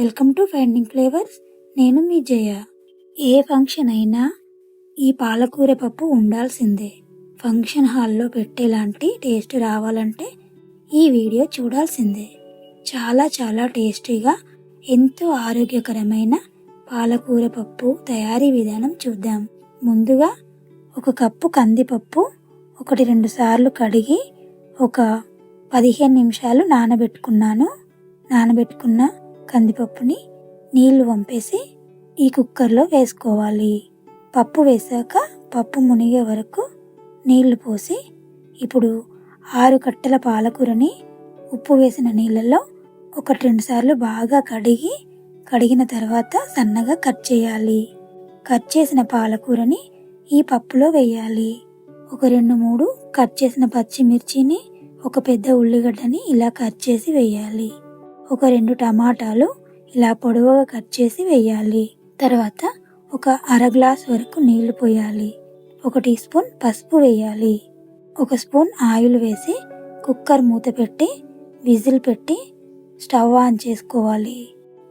Welcome to finding flavours నేను మీ జయ. ఏ function అయినా ఈ పాలకూర పప్పు ఉండాల్సిందే. ఫంక్షన్ హాల్లో పెట్టేలాంటి టేస్ట్ రావాలంటే ఈ వీడియో చూడాల్సిందే. చాలా చాలా టేస్టీగా ఎంతో ఆరోగ్యకరమైన పాలకూర పప్పు తయారీ విధానం చూద్దాం. ముందుగా ఒక కప్పు కందిపప్పు ఒకటి రెండు సార్లు కడిగి ఒక పదిహేను నిమిషాలు నానబెట్టుకున్నాను. నానబెట్టుకున్న కందిపప్పుని నీళ్ళు వంపేసి ఈ కుక్కర్లో వేసుకోవాలి. పప్పు వేసాక పప్పు మునిగే వరకు నీళ్ళు పోసి ఇప్పుడు ఆరు కట్టెల పాలకూరని ఉప్పు వేసిన నీళ్ళల్లో ఒకటి రెండు సార్లు బాగా కడిగి కడిగిన తర్వాత సన్నగా కట్ చేయాలి. కట్ చేసిన పాలకూరని ఈ పప్పులో వేయాలి. ఒక రెండు మూడు కట్ చేసిన పచ్చిమిర్చిని ఒక పెద్ద ఉల్లిగడ్డని ఇలా కట్ చేసి వేయాలి. ఒక రెండు టమాటాలు ఇలా పొడవుగా కట్ చేసి వేయాలి. తర్వాత ఒక అర గ్లాస్ వరకు నీళ్ళు పోయాలి. ఒక టీ స్పూన్ పసుపు వేయాలి. ఒక స్పూన్ ఆయిల్ వేసి కుక్కర్ మూత పెట్టి విజిల్ పెట్టి స్టవ్ ఆన్ చేసుకోవాలి.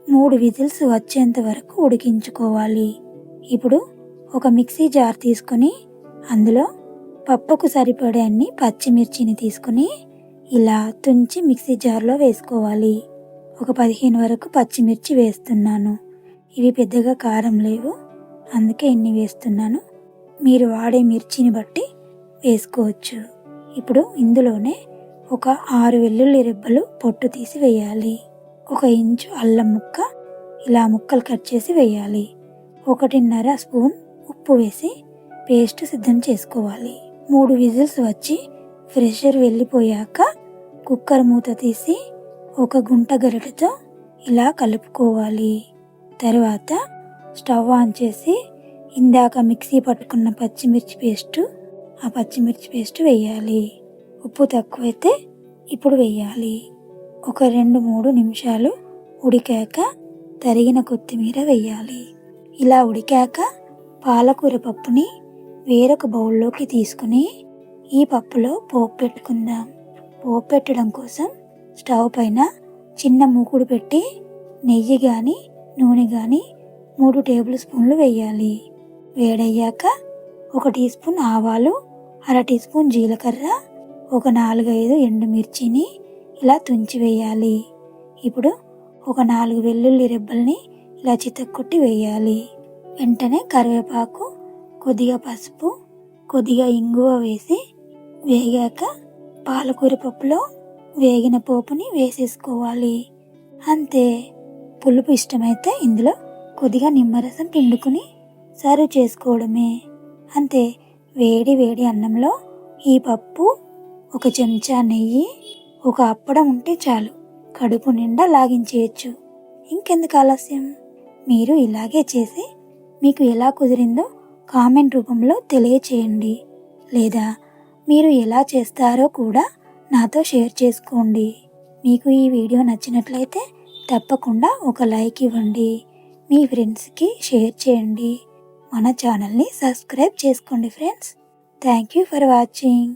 మూడు విజిల్స్ వచ్చేంత వరకు ఉడికించుకోవాలి. ఇప్పుడు ఒక మిక్సీ జార్ తీసుకొని అందులో పప్పుకు సరిపడే అన్ని పచ్చిమిర్చిని తీసుకుని ఇలా తుంచి మిక్సీ జార్లో వేసుకోవాలి. ఒక పదిహేను వరకు పచ్చిమిర్చి వేస్తున్నాను. ఇవి పెద్దగా కారం లేవు. అందుకే ఇన్ని వేస్తున్నాను. మీరు వాడే మిర్చిని బట్టి వేసుకోవచ్చు. ఇప్పుడు ఇందులోనే ఒక ఆరు వెల్లుల్లి రెబ్బలు పొట్టు తీసి వేయాలి. ఒక ఇంచు అల్లం ముక్క ఇలా ముక్కలు కట్ చేసి వేయాలి. ఒకటిన్నర స్పూన్ ఉప్పు వేసి పేస్ట్ సిద్ధం చేసుకోవాలి. మూడు విజిల్స్ వచ్చి ఫ్రెషర్ వెళ్ళిపోయాక కుక్కర్ మూత తీసి ఒక గుంట గరిటెతో ఇలా కలుపుకోవాలి. తర్వాత స్టవ్ ఆన్ చేసి ఇందాక మిక్సీ పట్టుకున్న పచ్చిమిర్చి పేస్ట్ ఆ పచ్చిమిర్చి పేస్ట్ వేయాలి. ఉప్పు తక్కువైతే ఇప్పుడు వేయాలి. ఒక రెండు మూడు నిమిషాలు ఉడికాక తరిగిన కొత్తిమీర వేయాలి. ఇలా ఉడికాక పాలకూర పప్పుని వేరొక బౌల్లోకి తీసుకుని ఈ పప్పులో పోపు పెట్టుకుందాం. పోపు పెట్టడం కోసం స్టవ్ పైన చిన్న మూకుడు పెట్టి నెయ్యి కానీ నూనె కానీ మూడు టేబుల్ స్పూన్లు వేయాలి. వేడయ్యాక ఒక టీ స్పూన్ ఆవాలు అర టీ స్పూన్ జీలకర్ర ఒక నాలుగైదు ఎండుమిర్చిని ఇలా తుంచి వేయాలి. ఇప్పుడు ఒక నాలుగు వెల్లుల్లి రెబ్బల్ని ఇలా చితక్కొట్టి వేయాలి. వెంటనే కరివేపాకు కొద్దిగా పసుపు కొద్దిగా ఇంగువ వేసి వేగాక పాలకూర పప్పులో వేగిన పోపుని వేసేసుకోవాలి. అంతే. పులుపు ఇష్టమైతే ఇందులో కొద్దిగా నిమ్మరసం పిండుకుని సర్వ్ చేసుకోవడమే. అంతే. వేడి వేడి అన్నంలో ఈ పప్పు ఒక చెంచా నెయ్యి ఒక అప్పడం ఉంటే చాలు. కడుపు నిండా లాగించేయచ్చు. ఇంకెందుకు ఆలస్యం? మీరు ఇలాగే చేసి మీకు ఎలా కుదిరిందో కామెంట్ రూపంలో తెలియచేయండి. లేదా మీరు ఎలా చేస్తారో కూడా నాతో షేర్ చేసుకోండి. మీకు ఈ వీడియో నచ్చినట్లయితే తప్పకుండా ఒక లైక్ ఇవ్వండి. మీ ఫ్రెండ్స్కి షేర్ చేయండి. మన ఛానల్ని సబ్స్క్రైబ్ చేసుకోండి friends. Thank you for watching.